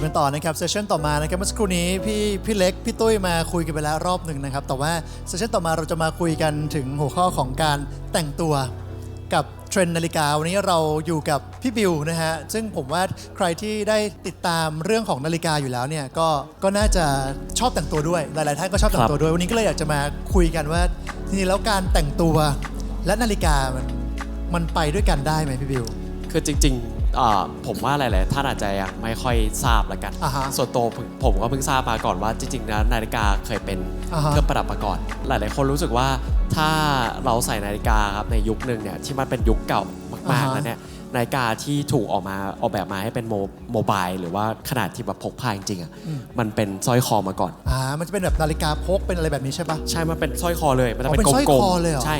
อยู่กันต่อนะครับเซสชันต่อมานะครับเมื่อสักครู่นี้พี่พี่เล็กพี่ตุ้ยมาคุยกันไปแล้วรอบหนึ่งนะครับแต่ว่าเซสชันต่อมาเราจะมาคุยกันถึงหัวข้อของการแต่งตัวกับเทรนด์นาฬิกาวันนี้เราอยู่กับพี่บิวนะฮะซึ่งผมว่าใครที่ได้ติดตามเรื่องของนาฬิกาอยู่แล้วเนี่ยก็ก็น่าจะชอบแต่งตัวด้วย หลาย ๆ ท่านก็ชอบแต่งตัวด้วย วันนี้ก็เลยอยากจะมาคุยกันว่าทีนี้แล้วการแต่งตัวและนาฬิกามันมันไปด้วยกันได้ไหมพี่บิว คือจริง ๆ อ่าผมว่าหลาย ๆ ท่านอาจจะยังไม่ค่อยทราบละกัน อ่าฮะส่วนตัวผมผมก็เพิ่งทราบมาก่อนว่าจริง ๆ แล้วนาฬิกาเคยเป็นอ่าฮะ เครื่องประดับมาก่อน หลาย ๆ คนรู้สึกว่าถ้าเราใส่นาฬิกาครับในยุคหนึ่งเนี่ยที่มันเป็นยุคเก่ามาก ๆ แล้วเนี่ยนาฬิกาที่ถูกออกมาออกแบบมาให้เป็นโมโมบายหรือว่าขนาดที่แบบพกพาจริง ๆ อะ มันเป็นสร้อยคอมาก่อน อ่ามันจะเป็นแบบนาฬิกาพกเป็นอะไรแบบนี้ใช่ปะ ใช่ มันเป็นสร้อยคอเลย มันจะอ๋อเป็นเป็นสร้อยกลมคอเลยเหรอใช่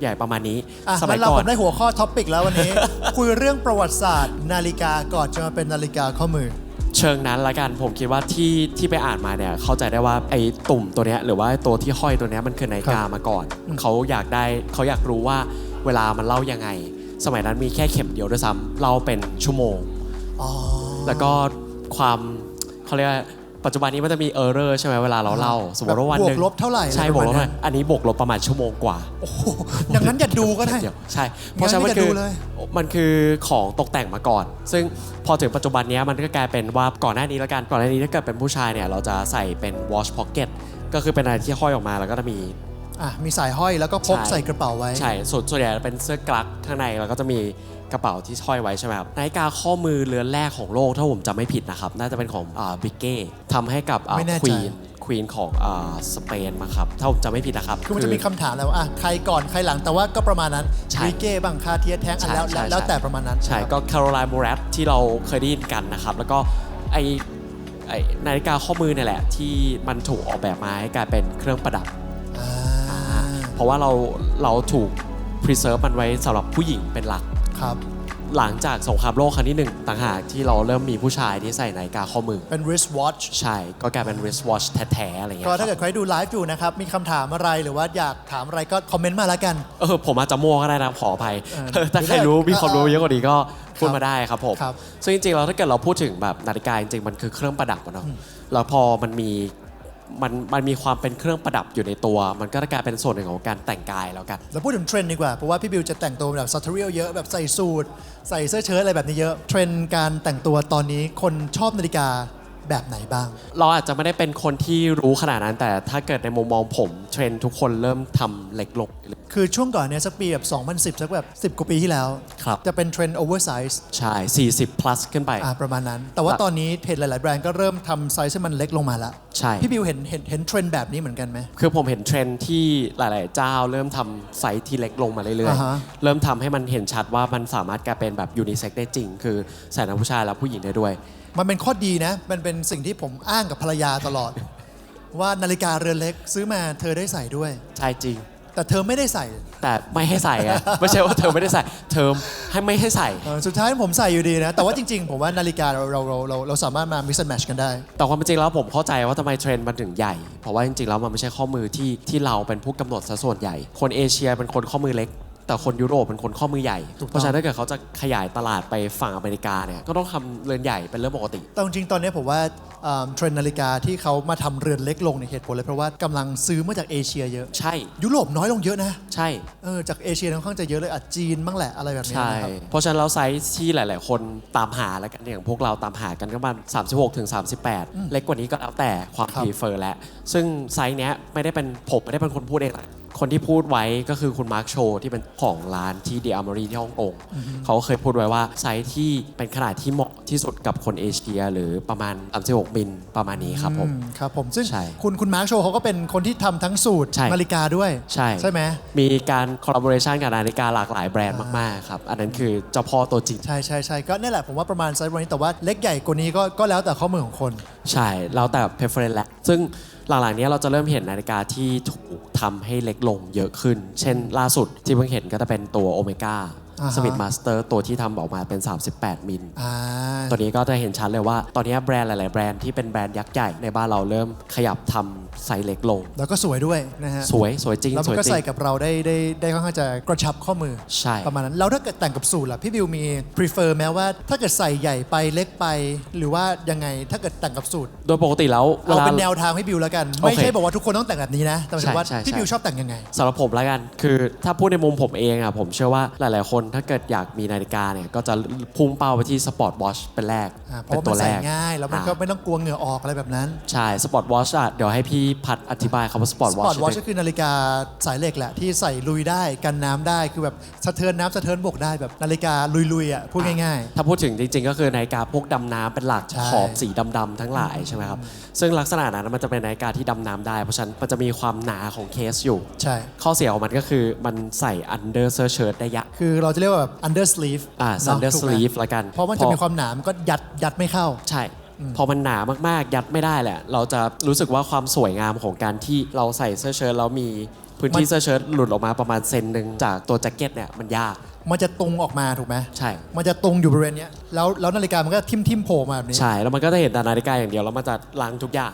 ใหญ่ประมาณนี้ อะสมังั้ยนเราก่อผน มได้หัวข้อท็อปิกแล้ววันนี้ คุยเรื่องประวัติศาสตร์ นาฬิกาก่อนจะมาเป็นนาฬิกาข้อมือ เชิงนั้นละกันผมคิดว่าที่ที่ไปอ่านมาเนี่ยเข้าใจได้ว่าไอ้ตุ่มตัวเนี้ยหรือว่าตัวที่ห้อยตัวเนี้ยมันคือนาฬิกามาก่อนเขาอยากได้เขาอยากรู้ว่าเวลามันเล่ายังไง สมัยนั้นมีแค่เข็มเดียวด้วยซ้ำเล่าเป็นชั่วโมง อ๋อ แล้วก็ความเขาเรียกว่า ปัจจุบันนี้มันจะมีเออร์เรอร์ใช่ไหมเวลาเราเล่า สมมติว่าวันหนึ่งบวกลบเท่าไหร่ใช่อะไรบวกลบประมาณเท่าไหร่อันนี้บวกลบประมาณชั่วโมงกว่า โอ้โหอย่างนั้นอย่าดูก็ได้ เดี๋ยวใช่ เพราะฉะนั้นมันงั้นคืไม่อได้ดูเลย มันคือของตกแต่งมาก่อน ซึ่งพอถึงปัจจุบันเนี้ยมันก็กลายเป็นว่าก่อนหน้านี้แล้วกันก่อนหน้านี้ถ้าเกิดเป็นผู้ชายเนี่ยเราจะใส่เป็น watch pocket ก็คือเป็นอะไรที่ห้อยออกมาแล้วก็จะมี อะมีสายห้อยแล้วก็พกใช่ ใส่กระเป๋าไว้ ใช่ส่วนส่วนใหญ่เป็นเสื้อกลักข้างในแล้วก็จะมีกระเป๋าที่ห้อยไว้ใช่ไหมครับนาฬิกาข้อมือเรือนแรกของโลกถ้าผมจำไม่ผิดนะครับ น่าจะเป็นของอ่าบิเก้ทำให้กับอ่าไม่แน่คใจวีนควีนของอ่าสเปนมาครับ ถ้าผมจำไม่ผิดนะครับ คือมันจะมีคำถามแล้วว่าอะใครก่อนใครหลังแต่ว่าก็ประมาณนั้นใช่วิเก้บังคาเทียแท้งอันแล้วใช่แล้วใช่ แล้วแต่ประมาณนั้นใช่ก็แคโรไลน์มูรัตที่เราเคยได้ยินกันนะครับ แล้วก็ไอไอนาฬิกาข้อมือเนี่ยแหละ ที่มันถูกออกแบบมาให้กลายเป็นเครื่องประดับอ่าเพ ราะว่าเราเราถูก preserve มันไว้สำหรับผู้หญิงเป็นหลัก ครับ หลังจากสงครามโลกครั้งที่หนึ่งต่างหากที่เราเริ่มมีผู้ชายที่ใส่นาฬิกาข้อมือ เป็น wrist watch ใช่ ก็กลายเป็น wristwatch แท้ๆอะไรเงี้ยก็คถ้ารับเกิดใครดูไลฟ์อยู่นะครับ มีคำถามอะไรหรือว่าอยากถามอะไรก็คอมเมนต์มาแล้วกัน เออผมอาจจะมั่วก็ได้นะขออภัยเออถ้าใครรู้มีความรู้เยอะกว่านี้ก็พูดครับมาได้ครับผมครับซึ่งจริงๆเราถ้าเกิดเราพูดถึงแบบนาฬิกาจริงๆมันคือเครื่องประดับอะเนาะแล้วพอมันมี มันมันมีความเป็นเครื่องประดับอยู่ในตัว มันก็จะกลายเป็นส่วนหนึ่งของการแต่งกายแล้วกัน เราพูดถึงเทรนด์ดีกว่า เพราะว่าพี่บิวจะแต่งตัวแบบซัตเทอรียลเยอะแบบใส่สูทใส่เสื้อเชิ้ตอะไรแบบนี้เยอะ เทรนด์การแต่งตัวตอนนี้คนชอบนาฬิกา แบบไหนบ้าง เราอาจจะไม่ได้เป็นคนที่รู้ขนาดนั้น แต่ถ้าเกิดในมุมมองผมเทรนด์ทุกคนเริ่มทำเล็กลง คือช่วงก่อนเนี่ยสักปีแบบ 2010 สักแบบ 10 กว่าปีที่แล้ว ครับ จะเป็นเทรนด์โอเวอร์ไซส์ใช่ 40 plus ขึ้นไป อ่าประมาณนั้น แต่ว่าตอนนี้เห็นหลาย ๆ แบรนด์ก็เริ่มทำไซส์ให้มันเล็กลงมาแล้วใช่ พี่บิวเห็นเห็นเห็นเทรนด์แบบนี้เหมือนกันไหม คือผมเห็นเทรนด์ที่หลาย ๆ เจ้า เริ่มทำไซส์ที่เล็กลงมาเรื่อย อ่าฮะ ๆ เริ่มทำให้มันเห็นชัดว่ามันสามารถกลายเป็นแบบยูนิเซ็กได้จริง คือใส่ทั้งผู้ชายและผู้หญิงได้ด้วย มันเป็นข้อดีนะ มันเป็นสิ่งที่ผมอ้างกับภรรยาตลอด ว่านาฬิกาเรือนเล็กซื้อมาเธอได้ใส่ด้วย ใช่จริง แต่เธอไม่ได้ใส่แต่ไม่ให้ใส่อะไม่ใช่ว่าเธอไม่ได้ใส่ เธอให้ไม่ให้ใส่ เออสุดท้ายผมใส่อยู่ดีนะ แต่ว่าจริง ๆ ผมว่านาฬิกาเราเราเราเราเราสามารถมา mix and match กันได้ แต่ความเป็นจริงแล้วผมเข้าใจว่าทำไมเทรนด์มันถึงใหญ่ เพราะว่าจริงๆแล้วมันไม่ใช่ข้อมือที่ที่เราเป็นผู้กำหนดซะส่วนใหญ่ คนเอเชียเป็นคนข้อมือเล็ก แต่คนยุโรปเป็นคนข้อมือใหญ่ ถูกต้อง เพราะฉะนั้นถ้าเกิดเขาจะขยายตลาดไปฝั่งอเมริกาเนี่ยก็ต้องทำเรือนใหญ่เป็นเรื่องปกติ แต่จริงๆตอนนี้ผมว่าเอ่อเทรนด์นาฬิกาที่เขามาทำเรือนเล็กลงในยเหตุผลเลยเพราะว่ากำลังซื้อมาจากเอเชียเยอะ ใช่ยุโรปน้อยลงเยอะนะใช่ เออจากเอเชียค่อนข้างจะเยอะเลยอาจจีนบ้างแหละอะไรแบบนี้ใช่ นะครับ เพราะฉะนั้นเราไซส์ที่หลาย ๆ คนตามหาแล้วกันอย่างพวกเราตามหากันก็ประมาณ36ถึง38 เล็กกว่านี้ก็แล้วแต่ความครับ พรีเฟอร์แล้วซึ่งไซส์เนี้ยไม่ได้เป็นผมไม่ได้เป็นคนพูดเองนะ คนที่พูดไว้ก็คือคุณมาร์คโชที่เป็นของร้านที่เดียร์มอรีที่ฮ่องกงเขาเคยพูดไว้ว่าไซส์ที่เป็นขนาดที่เหมาะที่สุดกับคนเอเชีย หรือประมาณ36มิลประมาณนี้ครับผมอืมครับผมซึ่งใช่ คุณคุณมาร์คโชว์เขาก็เป็นคนที่ทำทั้งสูตรใช่นาฬิกาด้วยใช่ใช่ไหม มีการคอลลาบอร์เรชันกับนาฬิกาหลากหลายแบรนด์มากๆครับ อันนั้นคือเจ้าพ่อตัวจริง ใช่ใช่ใช่ก็นี่แหละผมว่าประมาณไซส์วันนี้แต่ว่าเล็กใหญ่กว่านี้ก็ก็แล้วแต่ข้อมือของคน ใช่เราแต่ preference แหละ ซึ่ง หลังๆเนี้ยเราจะเริ่มเห็นนาฬิกาที่ถูกทำให้เล็กลงเยอะขึ้น เช่น ล่าสุดที่เพิ่งเห็นก็จะเป็นตัวโอเมก้าอ่าฮะ สมิธมาสเตอร์ตัวที่ทำออกมาเป็น 38 มิล อ่า ตัวนี้ก็จะเห็นชัดเลยว่า ตอนนี้แบรนด์หลาย ๆ แบรนด์ที่เป็นแบรนด์ยักษ์ใหญ่ในบ้านเราเริ่มขยับทำ ไซส์เล็กลง แล้วก็สวยด้วยนะฮะสวยสวยจริงแล้วสมันวยก็จริใส่ง กับเราได้ได้ได้ค่อนข้างจะกระชับข้อมือใช่ ประมาณนั้นแล้วถ้าเกิดแต่งกับสูทล่ะพี่บิวมี prefer แม้ว่าถ้าเกิดใส่ใหญ่ไปเล็กไป หรือว่ายังไงถ้าเกิดแต่งกับสูทโดยปกติแล้วเวเอาลา เป็นแนวทางให้บิวแล้วกัน โอเคไม่ใช่บอกว่าทุกคนต้องแต่งแบบนี้นะ แต่หมายถึงว่าใช่ใช่พี่ใช่บิวชอบแต่งยังไง สำหรับผมแล้วกัน คือถ้าพูดในมุมผมเองอะผมเชื่อว่าหลาย ๆ คนถ้าเกิดอยากมีนาฬิกาเนี่ย ก็จะพุ่งเป้าไปที่สปอร์ตวอชเป็นแรก อ่าเพเป็นราะว่าตัมัวนแรใส่กง่าย แล้วมันก็อ่า ไม่ต้องกลัวเหงื่อออกอะไรแบบนั้น ใช่ สปอร์ตวอชอะเดี๋ยวให้พี่พัดอธิบายคำว่าสปอร์ตสวอปอร์ชตวอชก็คือนาฬิกาสายเหล็กแหละที่ใส่ลุยได้กันน้ำได้คือแบบสะเทินน้ำสะเทินบกได้แบบนาฬิกาลุยๆอะพูดง่าย ถ้าพูดถึงจริงๆ ก็คือนาฬิกาพวกดำน้ำเป็นหลักใช่ ขอบสีดำๆทั้งหลายใช่ไหมครับ ซึ่งลักษณะนั้นมันจะเป็นนาฬิกาที่ดำน้ำได้ เพราะฉะนั้นมันจะมีความหนาของเคสอยู่ ๆ ใช่ ข้อเสียของมันก็คือมันใส่อันเดอร์เซอร์เชิร์ได้ยะ คือเราจะเรียกว่าแบบ under sleeve อ่าเะซันเดอร์ถูสกไหลีฟละกันเพราะมันจะมีความหนามันก็ยัดยัดไม่เข้า ใช่ พอมันหนามากๆ ยัดไม่ได้แหละ เราจะรู้สึกว่าความสวยงามของการที่เราใส่เสื้อเชิ้ตแล้วมีพื้นที่มันเสื้อเชิ้ตหลุดออกมาประมาณเซนหนึ่งจากตัวแจ็คเก็ตเนี่ยมันยาก มันจะตรงออกมาถูกไหมใช่ มันจะตรงอยู่บริเวณเนี้ยแล้วแล้วนาฬิกามันก็ทิ่มทิมๆโผล่มาแบบนี้ ใช่ แล้วมันก็จะเห็นแต่นาฬิกาอย่างเดียว แล้วมันจะล้างทุกอย่าง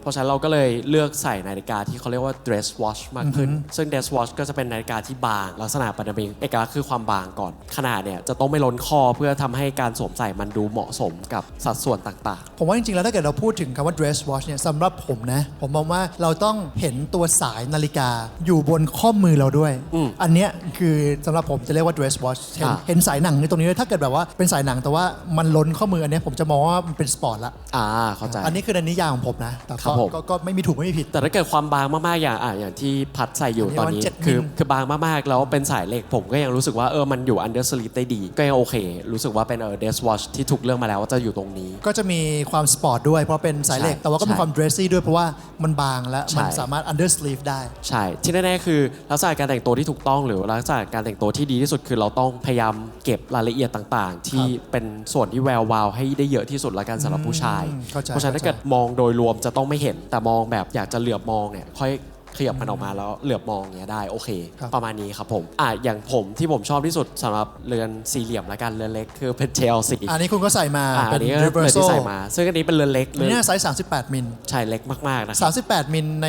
เพราะฉะนั้นเราก็เลยเลือกใส่นาฬิกาที่เขาเรียกว่า dress watch มากขึ้น ซึ่ง dress watch ก็จะเป็นนาฬิกาที่บาง ลักษณะประดับเอกลักษณ์คือความบางก่อน ขนาดเนี่ยจะต้องไม่ล้นคอเพื่อทำให้การสวมใส่มันดูเหมาะสมกับสัดส่วนต่าง ผมว่าจริงๆ แล้วถ้าเกิดเราพูดถึงคำว่า dress watch เนี่ยสำหรับผมนะ ผมมองว่าเราต้องเห็นตัวสายนาฬิกาอยู่บนข้อมือเราด้วยอืมอันเนี้ยคือสำหรับผมจะเรียกว่า dress watch เห็นอ่าเห็นสายหนังในตรงนี้ด้วยถ้าเกิดแบบว่าเป็นสายหนังแต่ว่ามันล้นข้อมืออันเนี้ยผมจะมองว่ามันเป็นสปอร์ตละๆอ่าเข้าใจ อันนี้คือในนิยามของผมนะแต่ครัก็บผม ก็ก็ไม่มีถูกไม่มีผิด แต่ถ้าเกิดความบางมากๆอย่างอะอย่างที่พัดใส่อยู่อันนี้ตอนนี้ประมาณเจ็ดคือมิล คือบางมากๆ แล้วเป็นสายเหล็กผมก็ยังรู้สึกว่าเออมันอยู่ under sleeve ได้ดี ก็ยังโอเค รู้สึกว่าเป็นเออ dress watch ที่ถูกเลือกมาแล้วว่าจะอยู่ตรงนี้ ก็จะมีความสปอร์ตด้วยเพราะเป็นสายเหล็ก ใช่แต่ว่าก็มีใช่ความ dressy ด้วยเพราะว่ามันบางและมันใช่ สามารถ under sleeve ได้ ใช่ ที่แน่ๆคือลักษณะการแต่งตัวที่ถูกต้องหรือลักษณะการแต่งตัวที่ดีที่สุดคือเราต้องพยายามเก็บรายละเอียดต่างๆ ที่เป็นส่วนที่แวววาวให้ได้เยอะที่สุดละกันสำหรับผู้ชาย อืมเข้าใจเพราะฉะนั้นถ้าเข้าใจ เกิดมองโดยรวมจะต้องไม่เห็นแต่มองแบบอยากจะเหลือบมองเนี่ยค่อย ขยับมันออกมาแล้วเหลือบมองเนี้ยได้โอเค ครับ ประมาณนี้ครับผมอะอย่างผมที่ผมชอบที่สุดสำหรับเรือนสี่เหลี่ยมละกันเรือนเล็กคือเป็นเชลซีอันนี้คุณก็ใส่มาอะเป็อันน นี้ก็เรือน reversal ที่ใส่มา ซึ่งอันนี้เป็นเรือนเล็กอันเรือนนี้ไซส์38 มิล ใช่เล็กมากๆนะครับ 38 มิลใน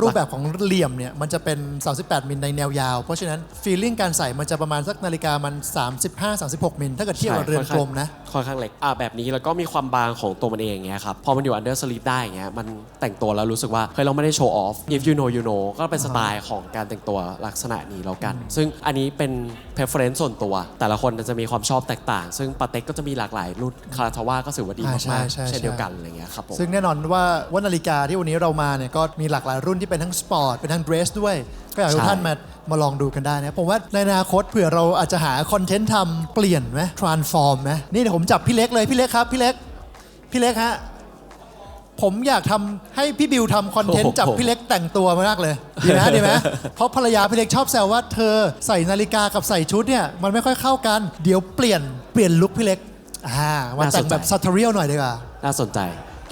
รูปแบบของเหลี่ยมเนี่ย มันจะเป็น 38 มิลในแนวยาว เพราะฉะนั้นฟีลลิ่งการใส่มันจะประมาณสักนาฬิกามัน 35-36 มิล ถ้าเกิดเทียบกับเรือนกลมนะ ค่ อนข้างเล็กอะแบบนี้แล้วก็มีความบางของตัวมันเองอย่างเงี้ยครับพอมันอยู่ under sleeve ได้อย่างเงี้ยมันแต่งตัวแล้วรู้สึกว่าเฮ้ยเราไม่ได้โชว์ออฟ if you know you know ก็เป็นสไตล์ของการแต่งตัวลักษณะนี้แล้วกัน ซึ่งอันนี้เป็น preference ส่วนตัว แต่ละคนจะมีความชอบแตกต่าง ซึ่งปาเต็กก็จะมีหลากหลายรุ่นคาราทาว่าก็ถือว่าดีอ่าใช่มากใช่ๆใช่เช่นเดียวกันอะไรเงี้ยครับผมซึ่งแน่นอนว่าว่านาฬิกาที่วันนี้เรามาเนี่ยก็มีหลากหลายรุ่นที่เป็นทั้งสปอร์ตเป็นทั้งเดรสด้วยก็อยากให้ทุกใช่ท่านมามาลองดูกันได้นะ ผมว่าในอนาคตเผื่อเราอาจจะหาคอนเทนต์ทำเปลี่ยนไหม transform ไหมนี่เดี๋ยวผมจับพี่เล็กเลยพี่เล็กครับ พี่เล็กพี่เล็กฮะผมอยากทำให้พี่บิวทำคอนเทนต์จับพี่เล็กแต่งตัวมากเลยดีไหมดีไหมเพราะภรรยาพี่เล็กชอบแซวว่าเธอใส่นาฬิกากับใส่ชุดเนี่ยมันไม่ค่อยเข้ากัน เดี๋ยวเปลี่ยนเปลี่ยนลุคพี่เล็กอ่ามาแต่งแบบซัตเทอเรียลหน่อยดีกว่า น่าสนใจ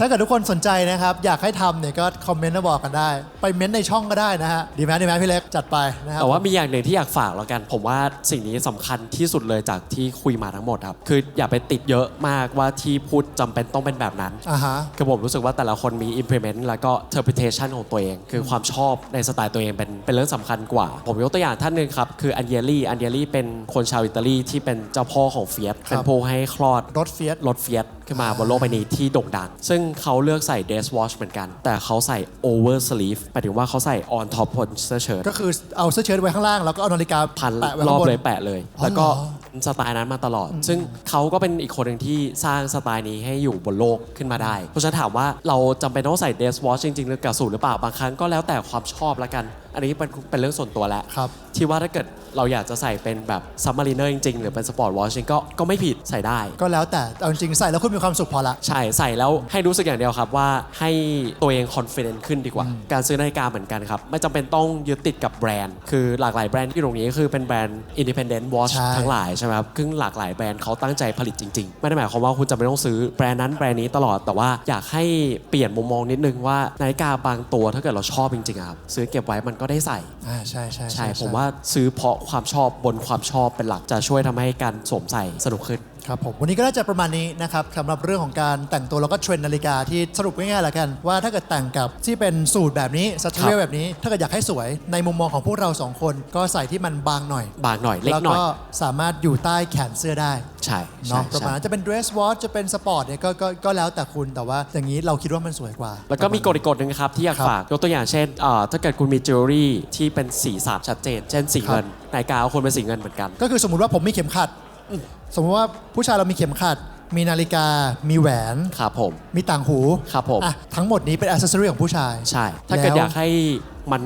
ถ้าเกิดทุกคนสนใจนะครับ อยากให้ทำเนี่ยก็คอมเมนต์มาบอกกันได้ ไปเม้นต์ในช่องก็ได้นะฮะดีไหมดีไหมพี่เล็กจัดไปนะครับ แต่ว่ามีอย่างหนึ่งที่อยากฝากแล้วกัน ผมว่าสิ่งนี้สำคัญที่สุดเลยจากที่คุยมาทั้งหมดครับ คืออย่าไปติดเยอะมากว่าที่พูดจำเป็นต้องเป็นแบบนั้น อ่าฮะ คือผมรู้สึกว่าแต่ละคนมี implement แล้วก็ interpretation ของตัวเอง คือความชอบในสไตล์ตัวเองเป็นเป็นเรื่องสำคัญกว่า ผมยกตัวอย่างท่านหนึ่งครับ คืออันเยลี่อันเยลี่เป็นคนชาวอิตาลีที่เป็นเจ้าพ่อของเฟียสครับเป็นผู้ให้คลอดรถเฟียส รถเฟียส ขึ้นมาบนโลกใบนี้ที่โด่งดัง ซึ่งเขาเลือกใส่ dress watch เหมือนกัน แต่เขาใส่ over sleeve หมายถึงว่าเขาใส่ on top บนเสื้อเชิ้ตก็คือเอาเสื้อเชิ้ตไว้ข้างล่างแล้วก็เอานาฬิกาพันแปะไว้รข้าอบงบน เลยแปะเลยอ๋อแล้วก็เหรอสไตล์นั้นมาตลอด ซึ่งเขาก็เป็นอีกคนหนึ่งที่สร้างสไตล์นี้ให้อยู่บนโลกขึ้นมาได้ เพราะฉะนั้นถามว่าเราจำเป็นต้องใส่ dress watch จริงๆหรือกับสูทหรือเปล่าบางครั้งก็แล้วแต่ความชอบละกัน อันนี้เป็นเป็นเรื่องส่วนตัวแล้ว ครับ ที่ว่าถ้าเกิดเราอยากจะใส่เป็นแบบ submariner จริงๆ หรือเป็น sport watch จริงๆก็ก็ไม่ผิดใส่ได้ ก็แล้วแต่เอาจริงๆใส่แล้วคุณมีความสุขพอละ ใช่ ใส่แล้วให้รู้สึกอย่างเดียวครับว่าให้ตัวเอง confident ขึ้นดีกว่า การซื้อนาฬิกาเหมือนกันครับ ไม่จำเป็นต้องยึดติดกับแบรนด์ คือหลากหลายแบรนด์ที่อยู่ตรงนี้ก็คือเป็นแบรนด์ independent watch ใช่ ทั้งหลายใช่ไหมครับซึ่งหลากหลายแบรนด์เขาตั้งใจผลิตจริงๆ ไม่ได้หมายความว่าคุณจะไม่ต้องซื้อแบรนด์นั้นแบรนด์นี้ตลอด แต่ว่าอยากให้เปลี่ยนมุมมองนิดนึงว่านาฬิกาบางตัวถ้าเกิดเราชอบจริงๆอะครับซื้อเก็บไว้มันก็ได้ใส่ อ่าใช่ใช่ใช่ผมว่าซื้อเพราะความชอบบนความชอบเป็นหลักจะช่วยทำให้การสวมใส่สนุกขึ้น ครับผมวันนี้ก็น่าจะประมาณนี้นะครับสำหรับเรื่องของการแต่งตัวแล้วก็เทรนด์นาฬิกาที่สรุปง่ายๆแล้วกัน ว่าถ้าเกิดแต่งกับที่เป็นสูตรแบบนี้สตรีครับแบบนี้ ถ้าเกิดอยากให้สวยในมุมมองของพวกเราสองคน ก็ใส่ที่มันบางหน่อย บางหน่อยเล็กแล้วหน่อยก็สามารถอยู่ใต้แขนเสื้อได้ใช่ใช่เนาะประใช่มาณนั้นจะเป็น dress watch จะเป็นสปอร์ตเนี่ยก็ก็ก็แล้วแต่คุณแต่ว่าอย่างนี้เราคิดว่ามันสวยกว่า แล้วก็มีกฎอีกกฎหนึ่งครับที่อยากครับฝากยกตัวอย่างเช่นเอ่อถ้าเกิดคุณมีจิวเวลรี่ที่เป็นสีสามชัดเจน เช่นสีครับเงินนาฬิกาก็ควรเป็นสีเงินเหมือนกัน ก็คือสมมุติว่าผมมีเข็มขัด สมมติว่าผู้ชายเรามีเข็มขัด มีนาฬิกา มีแหวน ครับผม มีต่างหูครับผม อะทั้งหมดนี้เป็นอ c เซสซอรีของผู้ชายใช่ ถ้าเกิดแล้วอยากให้มัน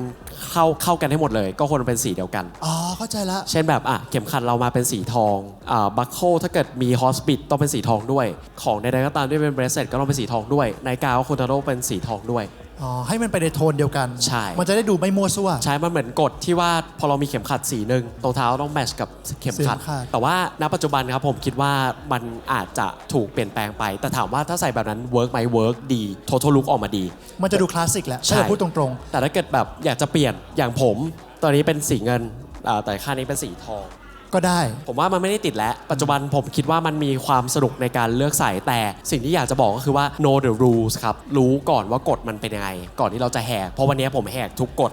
เข้าเข้ากันให้หมดเลย ก็ควรเป็นสีเดียวกัน อ๋อเข้าใจละ เช่นแบบอะเข็มขัดเรามาเป็นสีทองอ่าบัคโคถ้าเกิดมีฮอสปิดต้องเป็นสีทองด้วย ของใดๆก็ตามที่เป็นเบรสเซตก็ต้องเป็นสีทองด้วยนาฬิกาก็ควรจะต้องเป็นสีทองด้วย อ๋อให้มันไปในโทนเดียวกันใช่ มันจะได้ดูไม่มั่วซั่ว ใช้มันเหมือนกฎที่ว่าพอเรามีเข็มขัดสีหนึ่งรองเท้าต้องแมทชกับเข็มขัด เข็มขัด แต่ว่าณปัจจุบันครับผมคิดว่ามันอาจจะถูกเปลี่ยนแปลงไป แต่ถามว่าถ้าใส่แบบนั้นเวิร์กไหมเวิร์กดี total look ออกมาดี มันจะดูคลาสสิกแหละใช่ถ้าเราพูดตรงแต่ถ้าเกิดแบบอยากจะเปลี่ยนอย่างผม ตอนนี้เป็นสีเงินอ่าแต่ค่านี้เป็นสีทองๆ ก็ได้ ผมว่ามันไม่ได้ติดแล้ว ปัจจุบันผมคิดว่ามันมีความสนุกในการเลือกใส่แต่สิ่งที่อยากจะบอกก็คือว่า know the rules ครับรู้ก่อนว่ากฎมันเป็นยังไง ก่อนที่เราจะแหกเพราะวันนี้ผมแหกทุกกฎ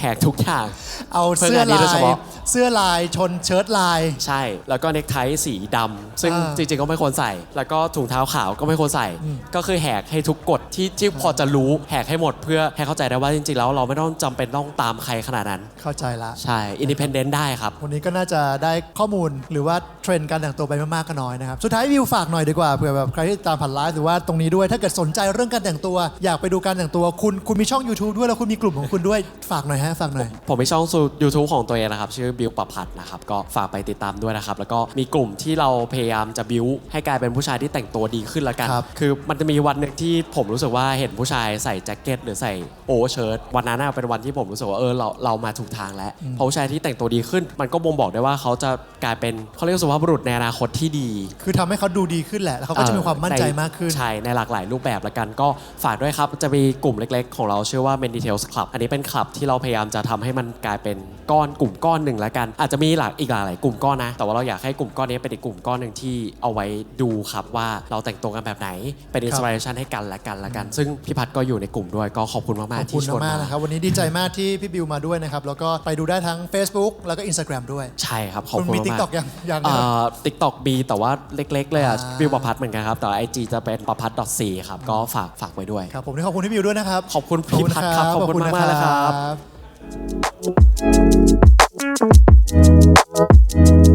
แหกทุกอย่างเอาเพื่อเสื้องานนี้ลาโดยเฉยพาะเสื้อลายชนเชิ้ตลาย ใช่ แล้วก็เนคไทสีดำซึ่งอ่าจริงๆก็ไม่ควรใส่ แล้วก็ถุงเท้าขาวก็ไม่ควรใส่ก็คือแหกให้ทุกกฎที่ที่พอจะรู้แหกให้หมดเพื่อให้เข้าใจได้ว่าจริงๆแล้วเราไม่ต้องจำเป็นต้องตามใครขนาดนั้น เข้าใจละ ใช่ อินดิเพนเดนต์ได้ครับ วันนี้ก็น่าจะได้ข้อมูลหรือว่าเทรนด์การแต่งตัวไปไม่มากก็น้อยนะครับ สุดท้ายวิวฝากหน่อยดีกว่าเผื่อแบบใครที่ตามผ่านไลฟ์หรือว่าตรงนี้ด้วยถ้าเกิดสนใจเรื่องการแต่งตัว อยากไปดูการแต่งตัวคุณคุณมีช่อง YouTube ด้วยแล้วคุณมีกลุ่มของคุณด้วยฝากหน่อยฮะฝากหน่อย ผมมีช่อง YouTube ของตัวเองนะครับ ชื่อบิวประพัฒน์นะครับก็ฝากไปติดตามด้วยนะครับ แล้วก็มีกลุ่มที่เราพยายามจะบิวให้กลายเป็นผู้ชายที่แต่งตัวดีขึ้นละกัน ครับ คือมันจะมีวันหนึ่งที่ผมรู้สึกว่าเห็นผู้ชายใส่แจ็คเก็ตหรือใส่โอเวอร์เชิ้ตวันนั้นน่ะเป็นวันที่ผมรู้สึกว่าเออเราเรามาถูกทางแล้วเพราะผู้ชายที่แต่งตัวดีขึ้น มันก็บ่งบอกได้ว่าเขาจะกลายเป็นเขาเรียกว่าสุภาพบุรุษในอนาคตที่ดีคือทำให้เขาดูดีขึ้นแหละ แล้วเขาก็จะมีความมั่นใจมากขึ้น ใช่ ในหลากหลายรูปแบบละกันก็ฝากด้วยครับ จะมีกลุ่มเล็กๆ ของเราชื่อว่า Men Details Club อันนี้เป็นคลับที่เราพยายามจะทำให้มันกลายเป็นก้อนกลุ่มก้อนหนึ่งละกัน อาจจะมีหลากอีกหลายๆกลุ่มก้อนนะ แต่ว่าเราอยากให้กลุ่มก้อนนี้เป็นอีกกลุ่มก้อนหนึ่งที่เอาไว้ดูครับว่าเราแต่งตัวกันแบบไหนเป็นอินสปิเรชันให้กันและกันละกัน ซึ่งพี่พัดก็อยู่ในกลุ่มด้วยก็ขอบคุณขมากอบๆคุที่ณชวนมากมาๆนะครับวันนี้ดีใจมากที่พี่บิวมาด้วยนะครับแล้วก็ไปดูได้ทั้ง Facebook แล้วก็ Instagram ด้วย ใช่ใช่ครับขอบคุณคุณมีติ๊กต็อกยังยังไหมคติ๊กต็อกมีแต่ว่าเล็ก ๆ เลยอะวิวประพัดเหมือนกันครับแต่ไอจีจะเป็นประพัดดอทสี่ครับ ก็ฝากฝากไว้ด้วย ครับผมนี่ขอบคุณพี่บิวด้วยนะครับขอบคุณพี่พัดครับขอบคุณมากๆเลยครับ บ